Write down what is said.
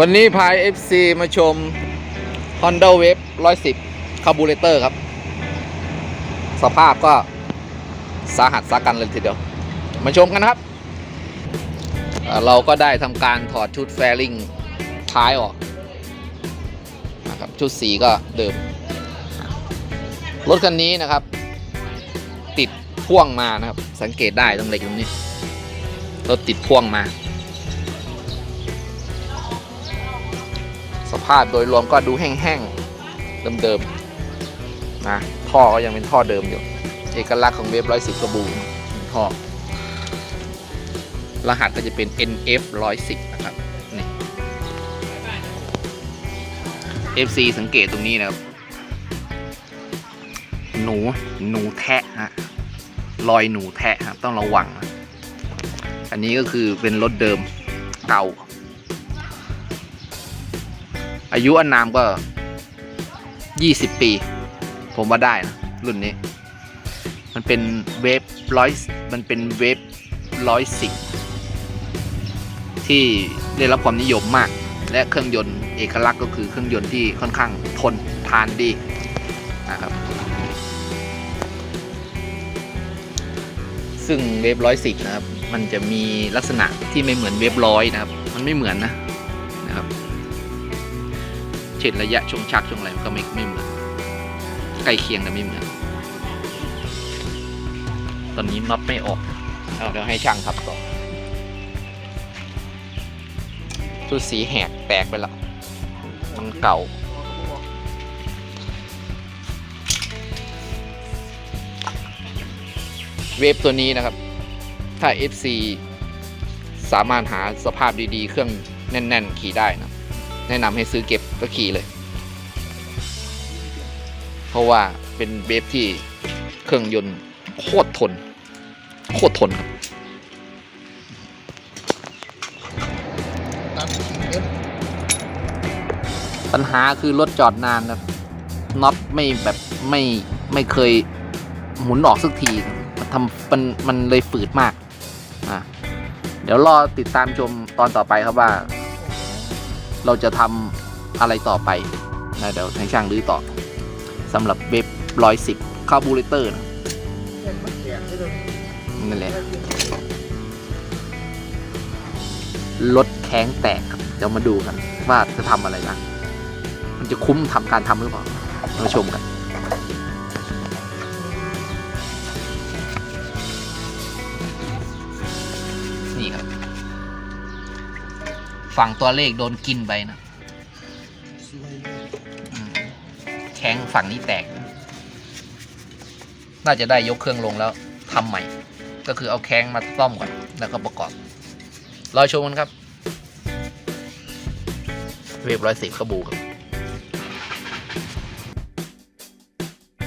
วันนี้พาย FC มาชม Honda Wave 110 คาบูเรเตอร์ครับ สภาพก็สาหัสสากันเลยทีเดียว มาชมกันครับเอ่อเราก็ได้ทำการถอดชุดแฟริงท้ายออกนะครับชุดสีก็เดิม รถคันนี้นะครับ ติดพ่วงมานะครับ สังเกตได้ตรงเหล็กตรงนี้ รถติดพ่วงมา ภาพโดยรวมก็ดูแห้งๆ เดิมๆนะท่อก็ยังเป็นท่อเดิมอยู่ เอกลักษณ์ของเวฟร้อยสิบกระบูท่อ รหัสก็จะเป็น NF 110นะครับนี่ FC สังเกตตรงนี้นะครับ หนู หนูแทะฮะรอยหนูแทะครับต้องระวัง อันนี้ก็คือเป็นรถเดิมเก่า อายุอานามก็20ปี ผมว่าได้นะรุ่นนี้ มันเป็นเวฟร้อยมันเป็นเวฟร้อยสิบที่ได้รับความนิยมมาก และเครื่องยนต์เอกลักษณ์ก็คือเครื่องยนต์ที่ค่อนข้างทนทานดีนะครับ ซึ่งเวฟร้อยสิบนะครับ มันจะมีลักษณะที่ไม่เหมือนเวฟร้อยนะครับ มันไม่เหมือนนะ เช่นระยะช่วงชักช่วงอะไรมันก็ไม่ไม่เหมือนใกล้เคียงแต่ไม่เหมือน ตอนนี้น็อตไม่ออกเอาเดี๋ยวให้ช่างทับต่อชุดสีแหกแตกไปแล้วมันเก่า เวฟตัวนี้นะครับ ถ้า FC สามารถหาสภาพดีๆ เครื่องแน่น ๆ ขี่ได้นะ แนะนำให้ซื้อเก็บก็ขี่เลย เพราะว่าเป็นเวฟที่เครื่องยนต์โคตรทน โคตรทนครับปัญหาคือรถจอดนานครับน็อตไม่แบบไม่ไม่เคยหมุนออกสักทีมันทำมันมันเลยฝืดมากอะเดี๋ยวรอติดตามชมตอนต่อไปครับว่า เราจะทำอะไรต่อไปนะเดี๋ยวให้ช่างรื้อต่อสำหรับเว็บร้อยสิบคาบูเรเตอร์นะนั่นแหละรถแข้งแตกครับเดี๋ยวมาดูกัน ว่าจะทำอะไรบ้างมันจะคุ้มทำการทำหรือเปล่ามาชมกันนี่ครับ ฝั่งตัวเลขโดนกินไปนะแข้งฝั่งนี้แตก น่าจะได้ยกเครื่องลงแล้วทำใหม่ ก็คือเอาแข้งมาซ่อมก่อน แล้วก็ประกอบรอชมกันครับ เรียบร้อยสิบขบูครับ